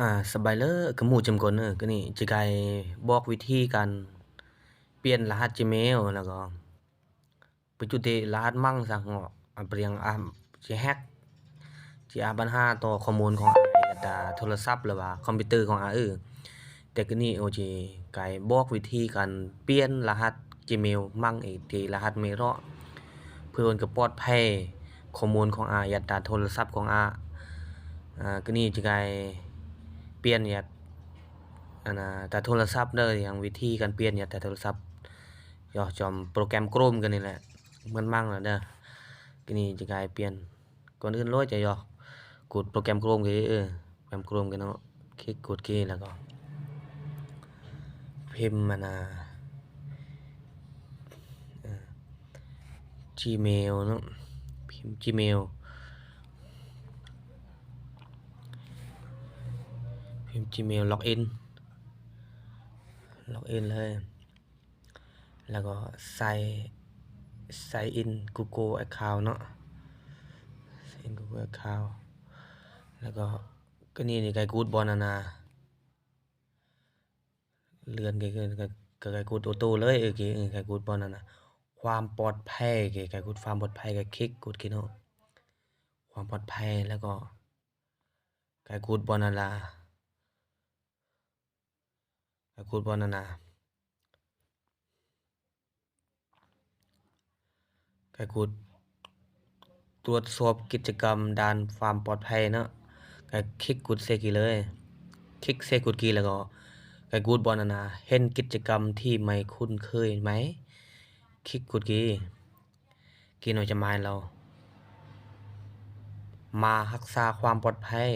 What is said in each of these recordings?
อ่าสบายเลยก็หมู่จำกนเด้อก็นี่จิกบอกวิธีการเปลี่ยนรหัส Gmail แล้วก็ไปจุดที่รหัสมั่งซะเงาะอะเปรียงอ่าสิแฮกสิอาปัญหาต่อข้อมูลของอ้าดาโทรศัพท์หรือว่าคอมพิวเตอร์ของอาเออแต่ก็นี่โอจิกบอกวิธีการเปลี่ยนรหัส Gmail มั่งอีกที่รหัสเมเราะเพื่อนก็ปลอดภัยข้อมูลของอายดาโทรศัพท์ของอาอ่าก็นี่จิก เปลี่ยนเนี่ยอันน่ะแต่โทรศัพท์เด้ออย่างวิธีการเปลี่ยนเนี่ยแต่โทรศัพท์ย่อจอมโปรแกรม Chrome กันนี่แหละเหมือนมั่งน่ะเด้อก็นี่จะกลายเปลี่ยนก่อนอื่นเลยจะย่อกดโปรแกรม Chrome ก็เออโปรแกรม Chrome กันเนาะคลิกกดคีย์แล้วก็ พิมพ์มันน่ะ Gmail เนาะพิมพ์ Gmail พิมพ์ Gmail login login เลย แล้วก็ใส่ sign in Google account เนาะ in Google account แล้วก็ก็นี่นี่ไก่กูดบอลนานาเลื่อนไก่ก็ก็ไก่กูดโตๆเลยเออกเออไก่กูดบอลนานาความปลอดภัยเกไก่กูดความปลอดภัยก็คลิกกูดคลิกเนความปลอดภัยแล้วก็ไก่กูดบอลนานา ไก่กูดบอลนานาไก็กดตรวจสอบกิจกรรมด้านความปลอดภัยเนาะไก็คลิกกดเซกีเลย คลิกเซกดกีแล้วก็ไก็กดบอนานา เห็นกิจกรรมที่ไม่คุ้นเคยไหม คลิกกดกีกีหน่อยจะมาเรา มารักษาความปลอดภัย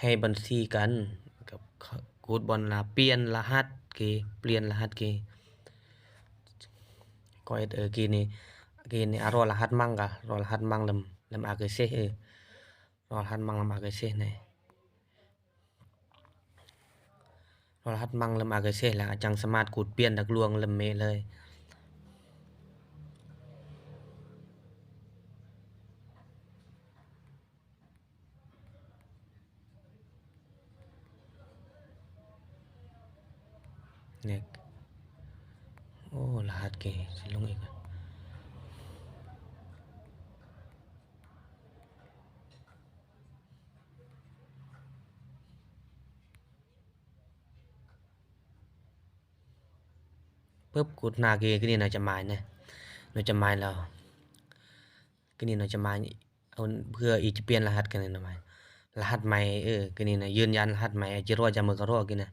ให้บัญชีกันกับ ฮูดบอลละเปลี่ยนรหัสเกเปลี่ยนรหัสเกก็เออเกนี่เกนี่อารอรหัสมั่งกะรอรหัสมั่งลำลำอาเกเซเออรอรหัสมั่งลำอาเกเซเนี่ยรอรหัสมั่งลำอาเกเซละจังสมาร์ทกูดเปลี่ยนดักลวงลำเมเลย ดหน้าเกก็นี่น่าจะหมายนะน่าจะหมายแล้วก็นี่นาจะหมายเอาเพื่ออีจะเปลี่ยนรหัสกันนี่นะมายรหัสใหม่เออก็นี่นะยืนยันรหัสใหม่จิโร่จะมือก็รอกินนะ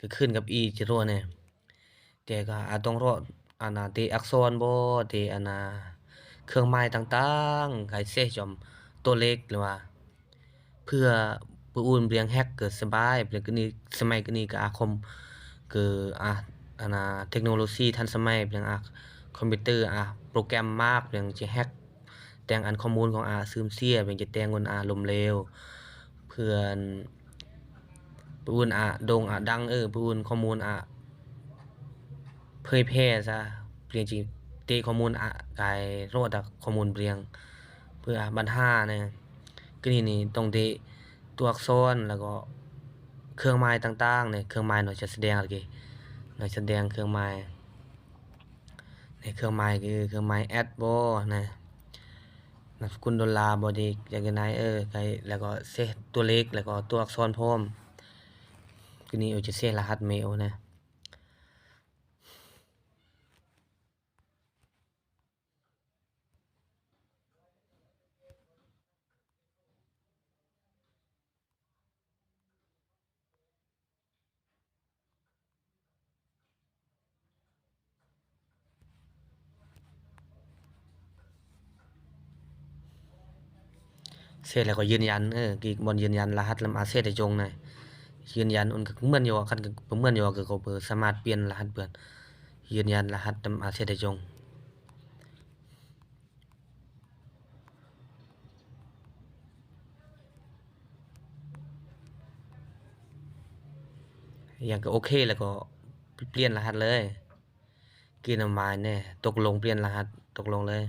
ก็ขึ้นกับอีจิโร่เนี่ยแต่ก็อาจต้องรออนน่ะที่อักษรบ่ที่อันน่ะเครื่องหมายต่างๆให้เซจอมตัวเลขหรือว่า เพื่อผู้อื่นเรียงแฮกเกิดสบายเปลี่ยนก็นี่สมัยก็นี่ก็อาคมคืออะอันน่ะเทคโนโลยีทันสมัยเพียงอะคอมพิวเตอร์อะโปรแกรมมากเพียงจะแฮกแต่งอันข้อมูลของอาซึมเสียเพียงจะแต่งคนอาลมเลวเพื่อน ผู้อื่นอะดงอะดังเออผู้อื่นข้อมูลอะเผยแพร่ซะเพียงจริงเตข้อมูลอะกายโรดข้อมูลเปลี่ยงเพื่อบัญหาเนี่ยก็นี่นี่ตรงที่ตัวอักษรแล้วก็เครื่องหมายต่างๆเนี่ยเครื่องหมายเนาะจะแสดงอะไรกี้หน่อยแสดงเครื่องหมายในเครื่องหมายคือเครื่องหมายแอดบ่นะนามสกุลดอลลาร์บ่ดีอย่างไงเออไกแล้วก็เซตัวเลขแล้วก็ตัวอักษรพร้อม คือนี้เอาจะเซรหัสเมลนะเสร็จแล้วก็ยืนยันเออกีบนยืนยันรหัสลำอาเซตจงนะ ยืนยันอุ่นก็เหมือนอยู่คันก็เหมือนอยู่ก็ก็สามารถเปลี่ยนรหัสเปลี่ยนยืนยันรหัสลำอาเซตจงอย่างก็โอเคแล้วก็เปลี่ยนรหัสเลยกินออกมาเนี่ยตกลงเปลี่ยนรหัสตกลงเลย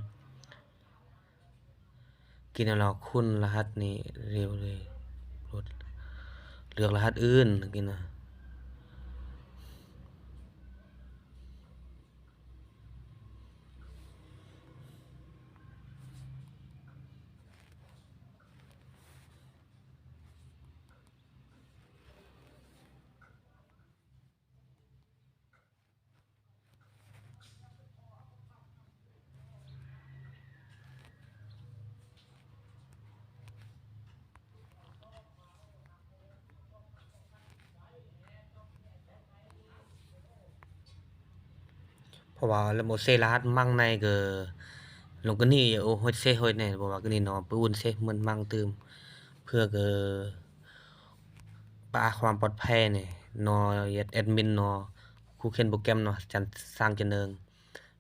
กินแล้วคุณรหัสนี้เร็วเลย เลือกรหัสอื่นกินน่ะ เพราะว่าแล้วบ่เซรัสมั่งในก็ลงก็นี่โอ้โฮเซโฮดแน่เพราะว่าก็นี่เนาะไปอุ่นเซมันมั่งตืมเพื่อก็ปะความปลอดภัยนี่เนาะเฮ็ดแอดมินนาะผู้เขียนโปรแกรมเนาะจันสร้างจะเนิง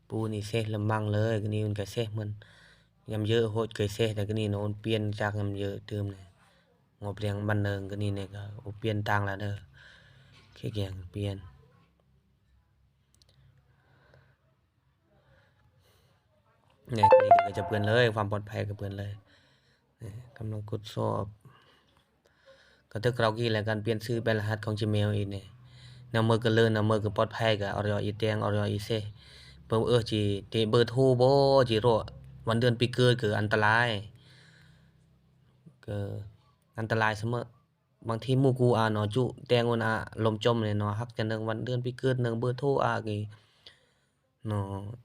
ปูนี่เซแล้วมั่งเลยก็นี่มันก็เซมันยามเยอะโฮดเคยเซแต่ก็นี่เนาะมันเปลี่ยนจากยามเยอะตืมนี่งบเรียงบันเนิงก็นี่เนี่ยก็เปลี่ยนต่างแล้วเด้อแค่แกงเปลี่ยน เนี่ยนี่ก็จะเปื้อนเลย ความปลอดภัยก็เปื้อนเลยกำลังกดสอบก็ตึกเรากี้แหละการเปลี่ยนชื่อเป็นรหัสของ Gmail อีกนี่นำมือก็เลินนำมือก็ปลอดภัยก็ออยอีแตงออยอีเซเบิ่งเออจิติเบอร์โทรบ่จิโรวันเดือนปีเกิดก็อันตรายก็อันตรายเสมอบางทีมูกูอ่าเนาะจุแตงอนอะลมจมเลยเนาะฮักจะนึงวันเดือนปีเกิดนึงเบอร์โทรอะกีเนาะจะย่อแฮ็กข้อมูลอะย่อห้อยโทรศัพท์อะเนาะ